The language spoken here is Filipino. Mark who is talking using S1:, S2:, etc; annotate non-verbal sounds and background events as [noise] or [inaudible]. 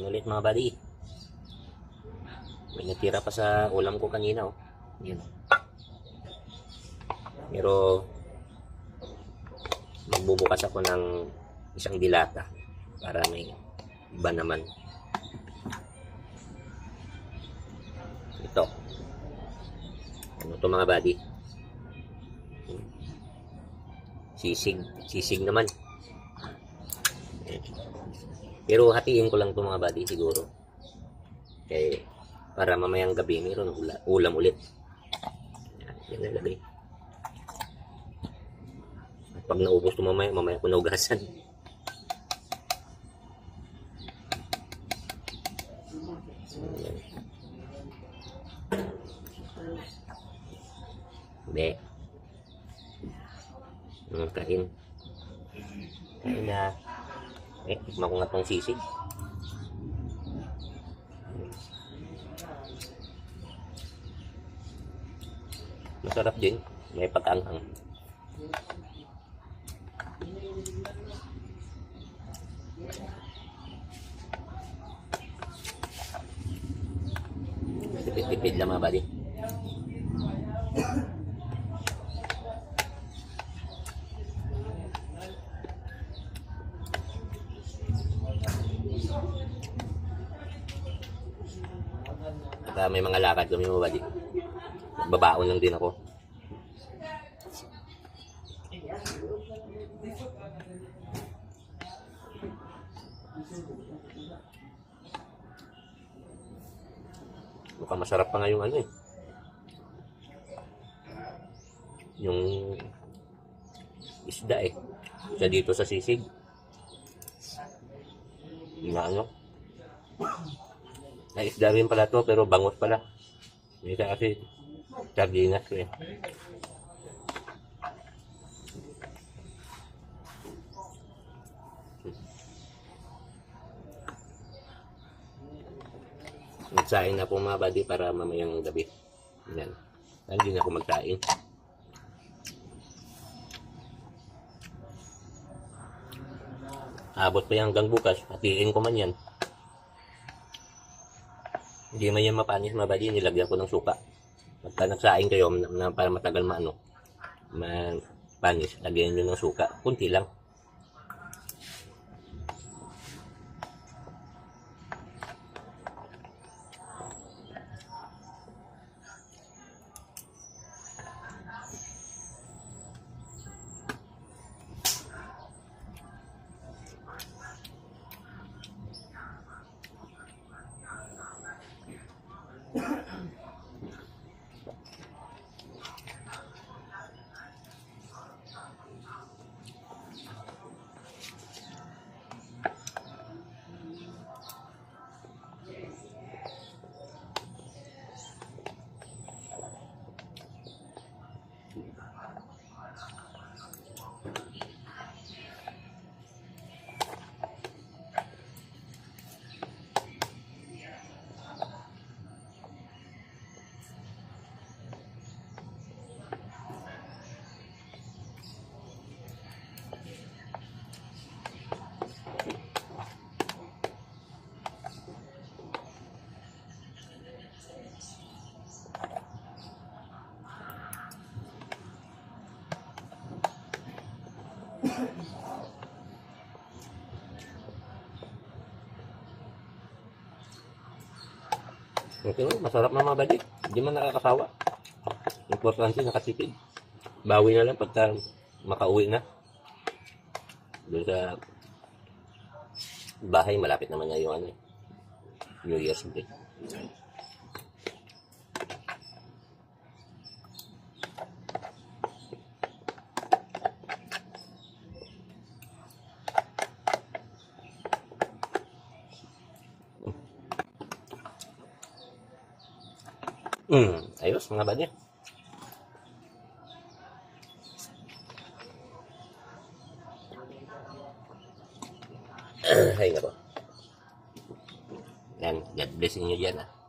S1: Kain ulit mga buddy. May natira pa sa ulam ko kanina oh. Yan. Pero magbubukas ako ng isang dilata para may iba naman. Ito. Ano to mga buddy? Sisig. Sisig naman. Pero hatiin ko lang to mga buddy siguro. Kaya para mamayang gabi mayroon ula- ulam ulit. Yan, yan nalagay. At pag naubos to mamaya, mamaya ko naugasan. Hindi. Hmm, kain. Kain na. Eh, tikman ko nga tong sisig. Masarap din. May pagkaanghang. Tipid-tipid lang mga buddy. Ah, may mga lakad kami buddy. Babaon lang din ako. Mukhang masarap pa nga yung ano eh. Yung isda eh. Isa dito sa sisig. Na ano. Ay, isda rin pala to pero bangot pala. Hindi kasi sardinas ko eh. Nagsaing na po mga buddy para mamayang gabi. Yan. Hindi na ako magsaing. Abot pa yan hanggang bukas. Hatiin ko man yan. Hindi man yan mapanis buddy. Nilagyan ko ng suka. Pagka nagsaing kayo na, na para matagal maano, mapanis, lagyan nyo ng suka. Kunti lang. Okay, masarap na mga buddy. Hindi man nakakasawa. Importante nakatipid. Bawi na lang pagka makauwi na. Doon sa bahay, malapit naman na yung ano, New Year's break. Hmm, ayos mga buddy. [clears throat] Ay, nako. Yan, God bless inyo dyan ah.